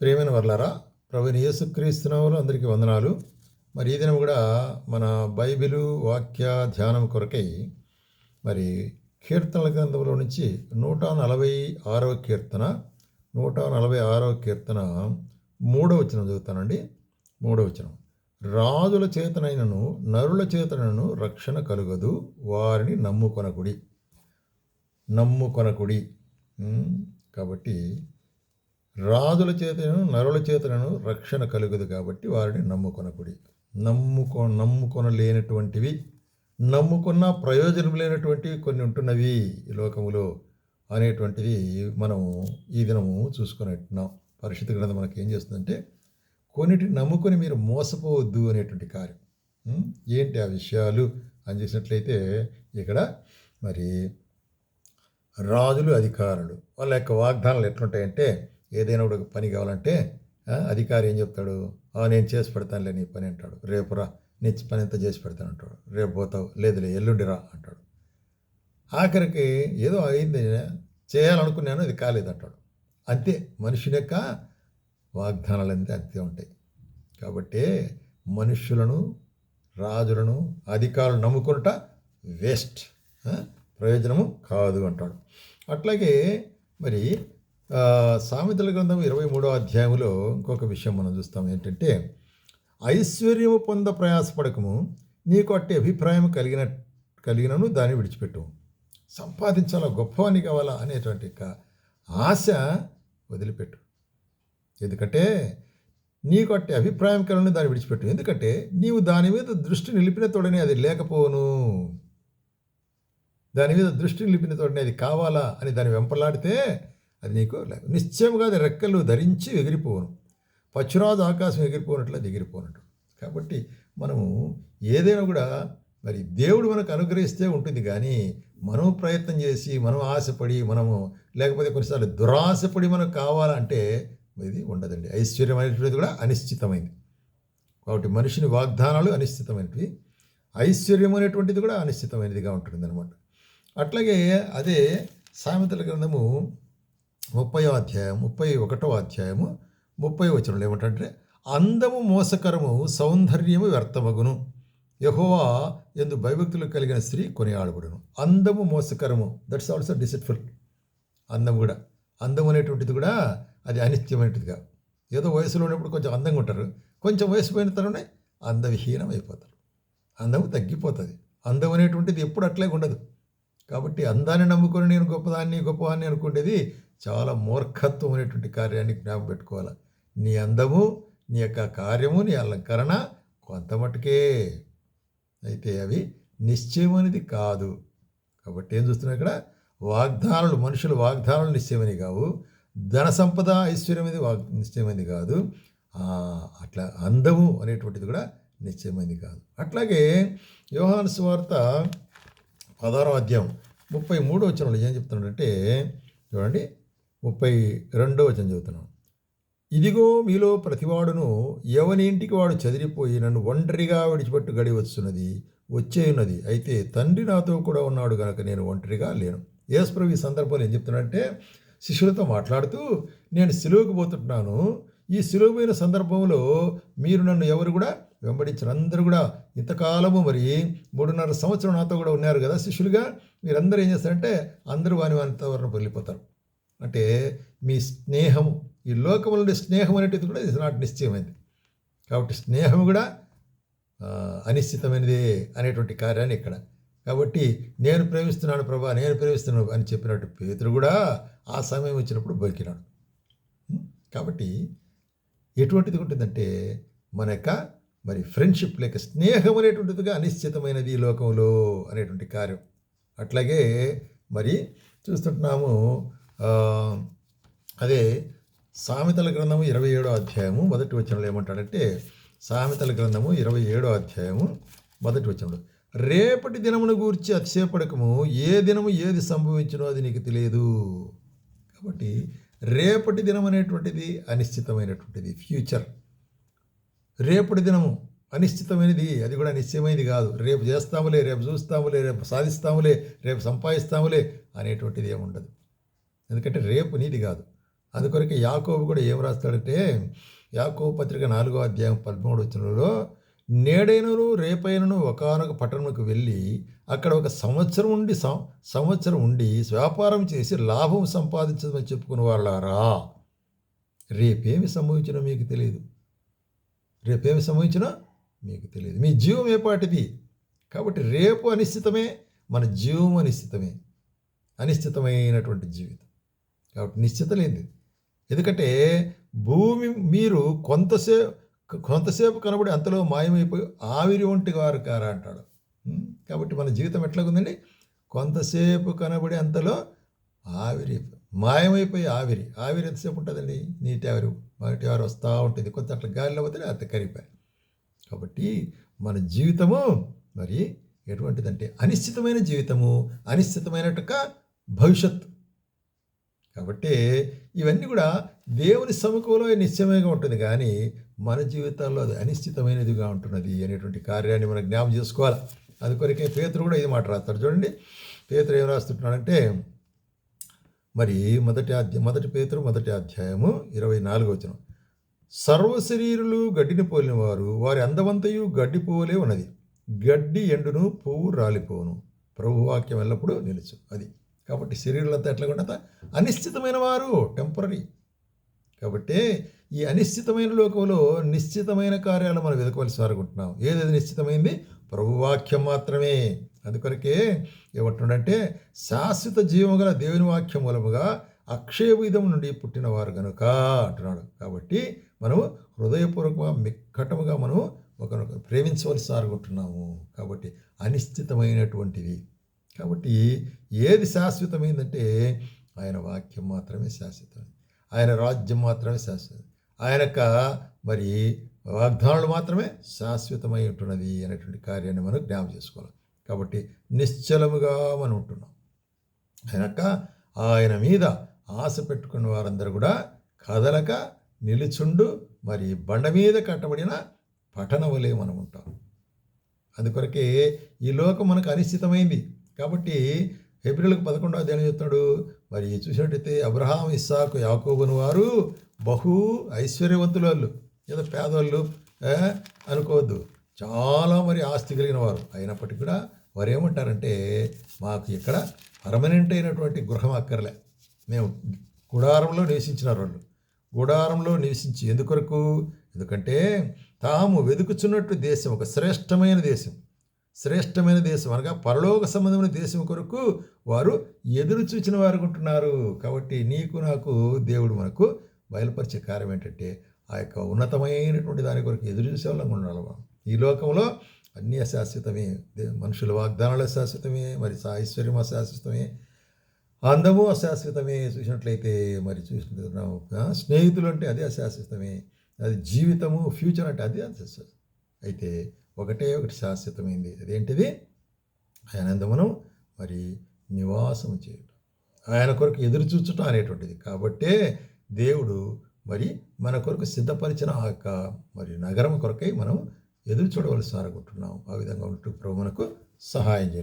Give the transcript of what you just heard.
ప్రేమైన వర్లారా ప్రభు యేసుక్రీస్తునవులు అందరికీ వందనాలు. మరి ఈ దినం కూడా మన బైబిలు వాక్య ధ్యానం కొరకై మరి కీర్తనల గ్రంథంలో నుంచి నూట నలభై ఆరవ కీర్తన నూట నలభై ఆరవ కీర్తన మూడవ వచనం చదువుతానండి. మూడవ వచనం. రాజుల చేతనైనను నరుల చేతనను రక్షణ కలుగదు వారిని నమ్ముకొనకుడి. నమ్ముకొనకుడి. కాబట్టి రాజుల చేతను నరుల చేతనను రక్షణ కలుగదు కాబట్టి వారిని నమ్ముకొనకుడి. నమ్ముకో నమ్ముకొనలేనటువంటివి నమ్ముకున్న ప్రయోజనం లేనటువంటివి కొన్ని ఉంటున్నవి ఈ లోకములో అనేటువంటిది మనము ఈ దినము చూసుకున్నట్టున్నాం పరిశుద్ధ గ్రంథం మనకి ఏం చేస్తుందంటే కొన్నిటిని నమ్ముకొని మీరు మోసపోవద్దు అనేటువంటి కార్యం. ఏంటి ఆ విషయాలు అని చేసినట్లయితే ఇక్కడ మరి రాజులు అధికారులు వాళ్ళ యొక్క వాగ్దానాలు ఎట్లుంటాయంటే ఏదైనా ఒక పని కావాలంటే అధికారి ఏం చెప్తాడు? "ఆ, నేను చేసి పెడతానులే నీ పని అంటాడు. రేపు రా నీ పని ఎంత చేసి పెడతాను అంటాడు. రేపు పోతావు లేదులే ఎల్లుండి రా అంటాడు. ఆఖరికి ఏదో అయింది చేయాలనుకున్నాను అది కాలేదంటాడు అంతే మనుషుని యొక్క వాగ్దానాలు అంతే అంతే ఉంటాయి. కాబట్టి మనుషులను రాజులను అధికారులు నమ్ముకుంట వేస్ట్ ప్రయోజనము కాదు అంటాడు. అట్లాగే మరి సామెతల గ్రంథం ఇరవై మూడో అధ్యాయంలో ఇంకొక విషయం మనం చూస్తాం. ఏంటంటే ఐశ్వర్యము పొంద ప్రయాసపడకము నీకు అట్టి అభిప్రాయం కలిగిన కలిగినను దాన్ని విడిచిపెట్టు. సంపాదించాలా గొప్పవాణి కావాలా అనేటువంటి యొక్క ఆశ వదిలిపెట్టు. ఎందుకంటే నీకు అట్టి అభిప్రాయం కలిగిన దాన్ని విడిచిపెట్టు. ఎందుకంటే నీవు దాని మీద దృష్టి నిలిపిన తోడనే అది లేకపోను దాని మీద దృష్టి నిలిపిన తోడనే అది కావాలా అని దాన్ని వెంపలాడితే అది నీకు లేక నిశ్చయముగా అది రెక్కలు ధరించి ఎగిరిపోను పచ్చురాజు ఆకాశం ఎగిరిపోనట్లు అది ఎగిరిపోనట్టు. కాబట్టి మనము ఏదైనా కూడా మరి దేవుడు మనకు అనుగ్రహిస్తే ఉంటుంది కానీ మనం ప్రయత్నం చేసి మనం ఆశపడి మనము లేకపోతే కొన్నిసార్లు దురాశపడి మనకు కావాలంటే ఇది ఉండదండి. ఐశ్వర్యం అనేటువంటిది కూడా అనిశ్చితమైంది. కాబట్టి మనిషిని వాగ్దానాలు అనిశ్చితమైనవి ఐశ్వర్యం అనేటువంటిది కూడా అనిశ్చితమైనదిగా ఉంటుంది అనమాట అట్లాగే అదే సామెతల గ్రంథము ముప్పై అధ్యాయం ముప్పై ఒకటో అధ్యాయము ముప్పై వచనంలో ఏమిటంటే అందము మోసకరము సౌందర్యము వ్యర్థమగును. యహోవా ఎందు భయభక్తులు కలిగిన స్త్రీ కొనియాడబడును. అందము మోసకరము దట్స్ ఆల్సో డిసెట్ఫుల్ అందం కూడా. అందం అనేటువంటిది కూడా అది అనిత్యమైనదిగా ఏదో వయసులో ఉన్నప్పుడు కొంచెం అందంగా ఉంటారు. కొంచెం వయసు పోయిన తరమే అందవిహీనం అయిపోతారు అందము తగ్గిపోతుంది. అందం అనేటువంటిది ఎప్పుడు అట్లే ఉండదు. కాబట్టి అందాన్ని నమ్ముకొని నేను గొప్పదాన్ని గొప్పవాన్ని అనుకునేది చాలా మూర్ఖత్వం అనేటువంటి కార్యాన్ని జ్ఞాపకం పెట్టుకోవాలి? నీ అందము నీ యొక్క కార్యము నీ అలంకరణ కొంత మటుకే అయితే అవి నిశ్చయం అనేది కాదు. కాబట్టి ఏం చూస్తున్నాం ఇక్కడ? వాగ్దానాలు మనుషులు వాగ్దానాలు నిశ్చయమని కావు. ధన సంపద ఐశ్వర్యం అనేది వాగ్ నిశ్చయమైనది కాదు. అట్లా అందము అనేటువంటిది కూడా నిశ్చయమైనది కాదు. అట్లాగే యోహాను సువార్త పదహారో అధ్యాయం ముప్పై మూడో వచనంలో ఏం చెప్తున్నాడంటే చూడండి ముప్పై రెండో వచనం చదువుతున్నాం. ఇదిగో మీలో ప్రతివాడును ఎవనింటికి వాడు చదిరిపోయి నన్ను ఒంటరిగా విడిచిపెట్టు గడి వస్తున్నది వచ్చేయున్నది అయితే తండ్రి నాతో కూడా ఉన్నాడు కనుక నేను ఒంటరిగా లేను. యేసుప్రభు ఈ సందర్భంలో ఏం చెప్తున్నాడంటే శిష్యులతో మాట్లాడుతూ నేను సిలువకు పోతుంటున్నాను. ఈ సిలువ సందర్భంలో మీరు నన్ను ఎవరు కూడా వెంబడించినందరూ కూడా ఇంతకాలము మరి మూడున్నర సంవత్సరం నాతో కూడా ఉన్నారు కదా శిష్యులుగా. మీరందరూ ఏం చేస్తారంటే అందరూ వాని వానితో వెళ్ళిపోతారు అంటే మీ స్నేహము ఈ లోకంలో స్నేహం అనేటిది కూడా ఇది నాట్ నిశ్చయమైంది. కాబట్టి స్నేహం కూడా అనిశ్చితమైనదే అనేటువంటి కార్యాన్ని ఇక్కడ. కాబట్టి నేను ప్రేమిస్తున్నాను ప్రభా నేను ప్రేమిస్తున్నాను అని చెప్పినట్టు పేతురు కూడా ఆ సమయం వచ్చినప్పుడు బలికినాడు కాబట్టి ఎటువంటిది ఉంటుందంటే మన యొక్క మరి ఫ్రెండ్షిప్ లేక స్నేహం అనేటువంటిదిగా అనిశ్చితమైనది ఈ లోకంలో అనేటువంటి కార్యం. అట్లాగే మరి చూస్తుంటున్నాము అదే సామెతల గ్రంథము ఇరవై ఏడో అధ్యాయము మొదటి వచనంలో ఏమంటాడంటే సామెతల గ్రంథము ఇరవై ఏడో అధ్యాయము మొదటి వచనంలో రేపటి దినమును గూర్చి అతిశయపడకము. ఏ దినము ఏది సంభవించినో అది నీకు తెలియదు. కాబట్టి రేపటి దినం అనేటువంటిది అనిశ్చితమైనటువంటిది ఫ్యూచర్. రేపటి దినము అనిశ్చితమైనది అది కూడా నిశ్చయమైనది కాదు. రేపు చేస్తాములే రేపు చూస్తాములే రేపు సాధిస్తాములే రేపు సంపాదిస్తాములే అనేటువంటిది ఏముండదు. ఎందుకంటే రేపు నీది కాదు. అందుకొరకు యాకోబు కూడా ఏం రాస్తాడంటే యాకోబు పత్రిక నాలుగో అధ్యాయం పదమూడు వచ్చినలో నేడైనను రేపైనను ఒకనొక పట్టణంకు వెళ్ళి అక్కడ ఒక సంవత్సరం ఉండి సం- సంవత్సరం ఉండి వ్యాపారం చేసి లాభం సంపాదించదని చెప్పుకున్న వాళ్ళారా? రేపేమి సంభవించినో మీకు తెలియదు. రేపేమి సంభవించినా మీకు తెలియదు. మీ జీవం ఏపాటిది కాబట్టి రేపు అనిశ్చితమే మన జీవం అనిశ్చితమే. అనిశ్చితమైనటువంటి జీవితం. కాబట్టి నిశ్చిత లేనిది. ఎందుకంటే భూమి మీరు కొంతసేపు కొంతసేపు కనబడి అంతలో మాయమైపోయి ఆవిరి వంటి వారు కారా అంటాడు. కాబట్టి మన జీవితం ఎట్లాగుందండి? కొంతసేపు కనబడి అంతలో ఆవిరి మాయమైపోయి ఆవిరి. ఆవిరి ఎంతసేపు ఉంటుందండి? నీటి ఆవిరి మొదటి ఆవిరి వస్తూ ఉంటుంది. కొంత అట్లా గాలిలో పోతే అంత కరిగిపోయి. కాబట్టి మన జీవితము మరి ఎటువంటిదంటే అనిశ్చితమైన జీవితము అనిశ్చితమైనట్టుగా భవిష్యత్తు. కాబట్టి ఇవన్నీ కూడా దేవుని సముఖంలో నిశ్చయంగా ఉంటుంది. కానీ మన జీవితాల్లో అది అనిశ్చితమైనదిగా ఉంటున్నది అనేటువంటి కార్యాన్ని మనం జ్ఞాపం చేసుకోవాలి. అది కొరకే పేతురు కూడా ఇది మాట రాస్తాడు చూడండి పేతురు ఏం రాస్తుంటున్నాడంటే మరి మొదటి అధ్యాయం మొదటి పేతురు మొదటి అధ్యాయము ఇరవై నాలుగు వచ్చిన సర్వ శరీరులు గడ్డిని పోలిన వారు వారి అందవంతయు గడ్డి పోలే ఉన్నది. గడ్డి ఎండును పువ్వు రాలిపోవును. ప్రభు వాక్యం ఎల్లప్పుడూ నిలుచు అది కాబట్టి శరీరాలంతా ఎట్లా ఉండతా అనిశ్చితమైన వారు టెంపరీ కాబట్టి ఈ అనిశ్చితమైన లోకంలో నిశ్చితమైన కార్యాలు మనం వెతకవలసి వారుకుంటున్నాం ఏదేది నిశ్చితమైంది? ప్రభువాక్యం మాత్రమే. అందుకొరకే ఏమంటుండంటే శాశ్వత జీవం గల దేవుని వాక్యం మూలముగా అక్షయవిధం నుండి పుట్టినవారు గనుక అంటున్నాడు. కాబట్టి మనము హృదయపూర్వకంగా మిక్కటముగా మనము ఒకరినొకరు ప్రేమించవలసి సారుకుంటున్నాము కాబట్టి అనిశ్చితమైనటువంటిది కాబట్టి ఏది శాశ్వతమైందంటే ఆయన వాక్యం మాత్రమే శాశ్వతం. ఆయన రాజ్యం మాత్రమే శాశ్వతం. ఆయన యొక్క మరి వాగ్దానాలు మాత్రమే శాశ్వతమై ఉంటున్నది అనేటువంటి కార్యాన్ని మనం జ్ఞాపం చేసుకోవాలి. కాబట్టి నిశ్చలముగా మనం ఉంటున్నాం. ఆయనక ఆయన మీద ఆశ పెట్టుకున్న వారందరూ కూడా కదలక నిలుచుండు మరి బండ మీద కట్టబడిన పట్టణవలే మనం ఉంటాం. అందుకొరకే ఈ లోకం మనకు అనిశ్చితమైంది. కాబట్టి ఏప్రిల్కి పదకొండవ దేని చెప్తాడు మరి చూసినట్టయితే అబ్రహాం ఇస్సాకు యాకోబుని వారు బహు ఐశ్వర్యవంతులు వాళ్ళు. ఏదో పేదవాళ్ళు అనుకోవద్దు. చాలా మరి ఆస్తి కలిగిన వారు. అయినప్పటికీ కూడా వారు ఏమంటారంటే మాకు ఇక్కడ పర్మనెంట్ అయినటువంటి గృహం అక్కర్లే. మేము గుడారంలో నివసించిన వాళ్ళు. గుడారంలో నివసించి ఎందుకొరకు ఎందుకంటే తాము వెతుకుచున్నట్టు దేశం ఒక శ్రేష్టమైన దేశం. శ్రేష్టమైన దేశం అనగా పరలోక సంబంధమైన దేశం కొరకు వారు ఎదురు చూచిన వారు ఉంటున్నారు. కాబట్టి నీకు నాకు దేవుడు మనకు బయలుపరిచే కార్యం ఏంటంటే ఆ యొక్క ఉన్నతమైనటువంటి దాని కొరకు ఎదురు చూసే వాళ్ళం ఉండాలి మనం. ఈ లోకంలో అన్నీ అశాశ్వతమే. మనుషుల వాగ్దానాలు అశాశ్వతమే మరి సా- ఐశ్వర్యం అశాశ్వతమే అందము అశాశ్వతమే చూసినట్లయితే మరి చూసినట్టు స్నేహితులు అంటే అదే అశాశ్వతమే. అది జీవితము ఫ్యూచర్ అంటే అదే అశాశ్వతం. అయితే ఒకటే ఒకటి శాశ్వతమైంది. అదేంటిది? ఆనందమును మరి నివాసము చేయటం. ఆయన కొరకు ఎదురు చూచటం అనేటువంటిది. కాబట్టే దేవుడు మరి మన కొరకు సిద్ధపరిచిన ఆ యొక్క మరి నగరం కొరకై మనం ఎదురు చూడవలసి అనుకుంటున్నాం ఆ విధంగా ఉంటూ ప్రభు మనకు సహాయం చేయడం.